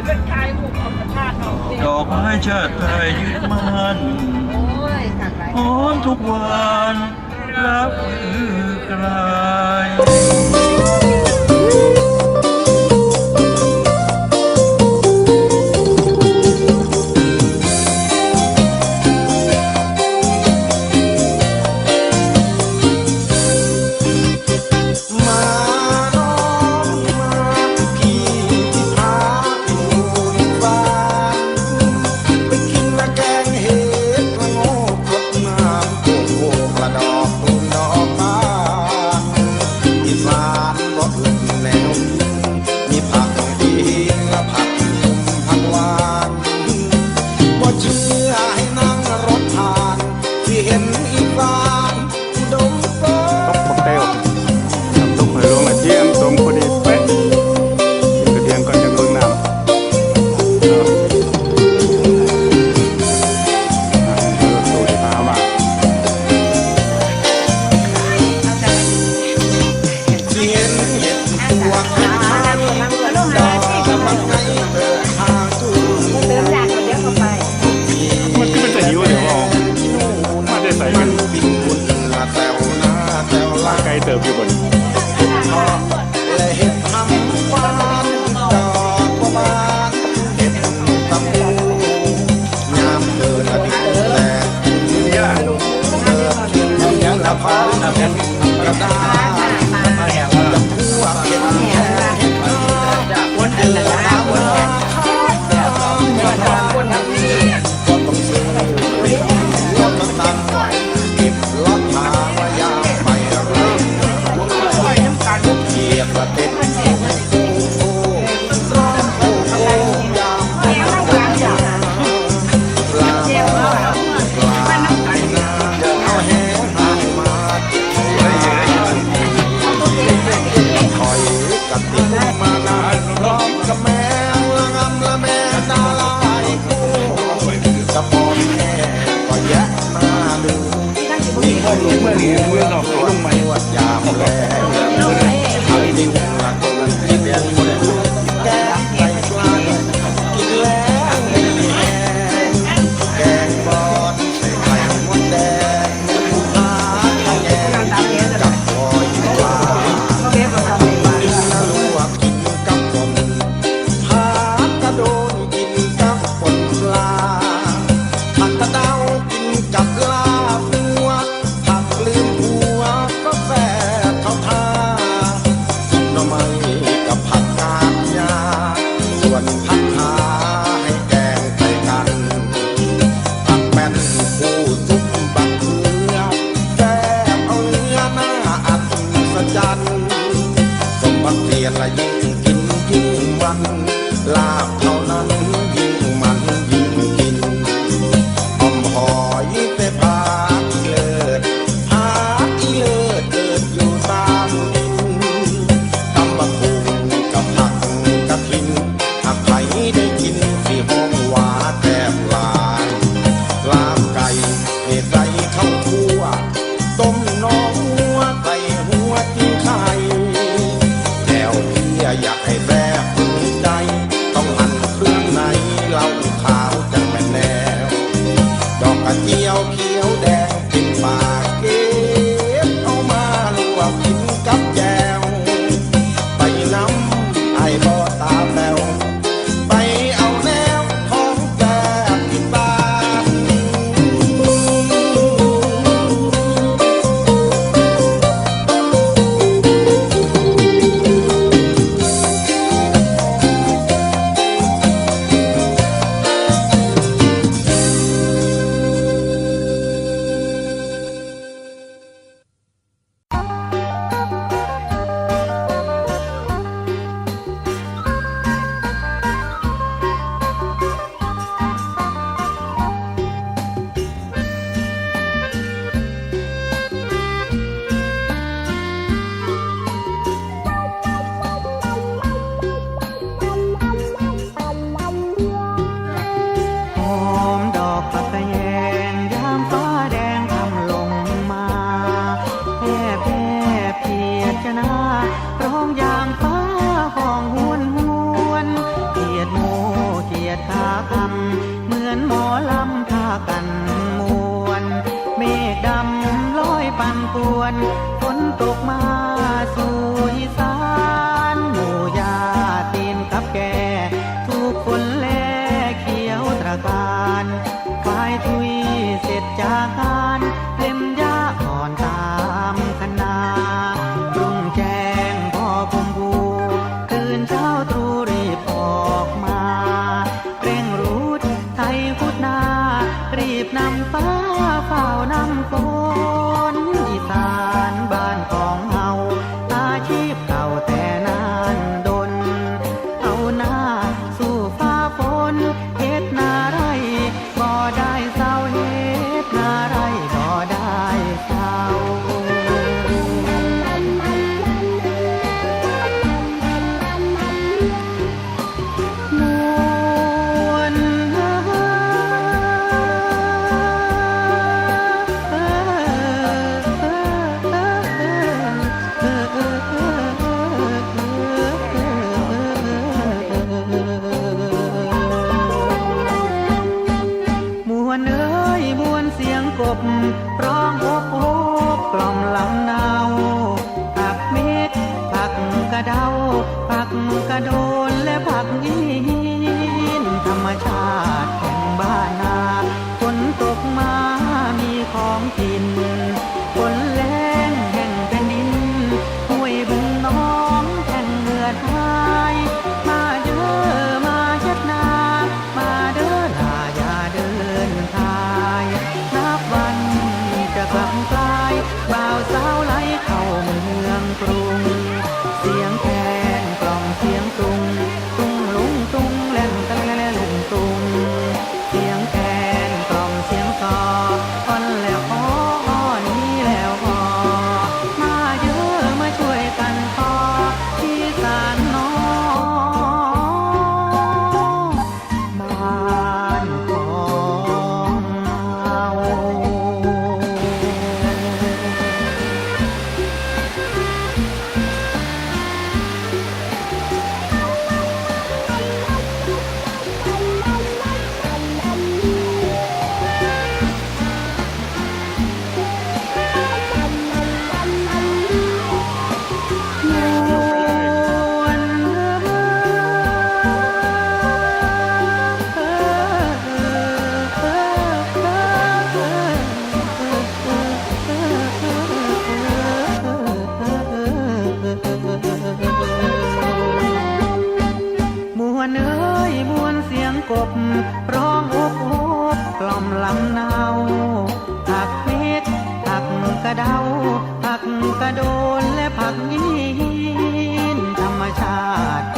ยเป็นชายหูเอากระชากเอาเด็กดอกไม้ชาติไทยยึดมั่นโอ้ยขัดไรหอมทุกวันรับคือกลาย ภาพป็นกระดา yeah. เขานั้นยิ่งมันยิ่งกินอมหอยไปพาอีเลิศพาอีลิศเดินอยู่ตามดินตำบักหุ่กับผักกับลิ้นหาใครได้กินสิหอมหาแทบลายลามไก่เหตุไร นำฟ้าเฝ้านำฝนอีสานบ้านของเฮาอาชีพเก่าแต่นานดน เอาหน้าสู่ฟ้าฝนเฮ็ดนาไรก่ได้เศร้าเฮ็ดนาไรก่ได้เศร้า กลังตา นและผักยีนธรรมชาติ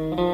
Mm-hmm.